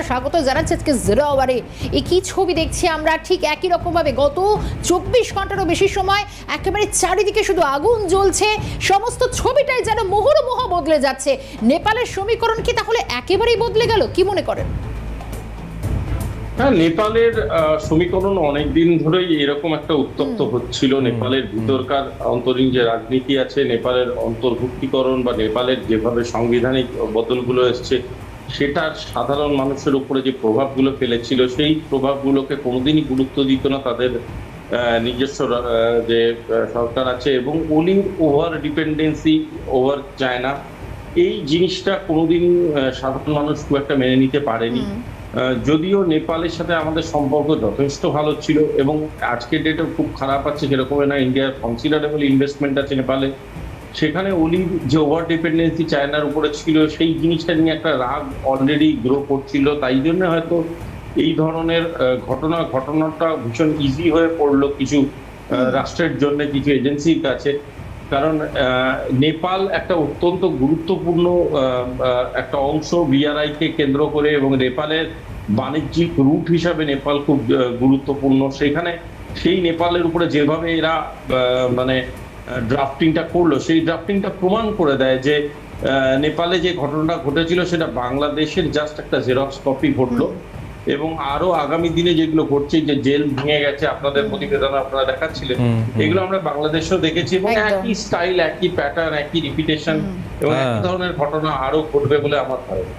নমস্কার স্বাগত জানাচ্ছি আজকে জিরো আওয়ারে একই ছবি দেখছি আমরা ঠিক একই রকমভাবে গত চব্বিশ ঘন্টারও বেশি সময় একেবারে চারিদিকে শুধু আগুন জ্বলছে সমস্ত ছবিটাই যেন মুহুর্মুহ বদলে যাচ্ছে। নেপালের সমীকরণ কি তাহলে একেবারেই বদলে গেল? কি মনে করেন? হ্যাঁ নেপালের সমীকরণ অনেকদিন ধরেই এরকম একটা উত্তপ্ত হচ্ছিল। নেপালের ভিতরকার অন্তরীণ যে রাজনীতি আছে নেপালের অন্তর্ভুক্তিকরণ বা নেপালের যেভাবে সাংবিধানিক বদলগুলো এসছে সেটা সাধারণ মানুষের উপরে যে প্রভাবগুলো ফেলেছিল সেই প্রভাবগুলোকে কোনোদিনই গুরুত্ব দিত না তাদের নিজস্ব যে সরকার আছে এবং ওলির ওভার ডিপেন্ডেন্সি ওভার চায়না এই জিনিসটা কোনোদিন সাধারণ মানুষ খুব একটা মেনে নিতে পারেনি। যদিও নেপালের সাথে আমাদের সম্পর্ক যথেষ্ট ভালো ছিল এবং আজকের ডেটে খুব খারাপ আছে সেরকম না ইন্ডিয়ার কনসিডারেবল ইনভেস্টমেন্ট আছে নেপালে। সেখানে অলির যে ওভার ডিপেন্ডেন্সি চায়নার উপরে ছিল সেই জিনিসটা নিয়ে একটা রাগ অলরেডি গ্রো করছিল। তাই জন্য হয়তো এই ধরনের ঘটনা ঘটনাটা ভীষণ ইজি হয়ে পড়ল কিছু রাষ্ট্রের জন্য কিছু এজেন্সির কাছে। কারণ নেপাল একটা অত্যন্ত গুরুত্বপূর্ণ একটা অংশ বিআরআই কে কেন্দ্র করে এবং নেপালের বাণিজ্যিক রুট হিসাবে নেপাল খুব গুরুত্বপূর্ণ। সেখানে সেই নেপালের উপরে যেভাবে এরা মানে ড্রাফটিংটা করল সেই ড্রাফটিংটা প্রমাণ করে দেয় যে নেপালে যে ঘটনাটা ঘটেছিল সেটা বাংলাদেশের জাস্ট একটা জেরক্স কপি ঘটলো। এবং আরও আগামী দিনে যেগুলো ঘটছে যে জেল ভেঙে গেছে আপনাদের প্রতিবেদন আপনারা দেখাচ্ছিলেন। এগুলো আমরা বাংলাদেশেও দেখেছি এবং একই স্টাইল একই প্যাটার্ন একই রিপিটেশন এবং হ্যাঁ। একই ধরনের ঘটনা আরও ঘটবে বলে আমার ধারণা।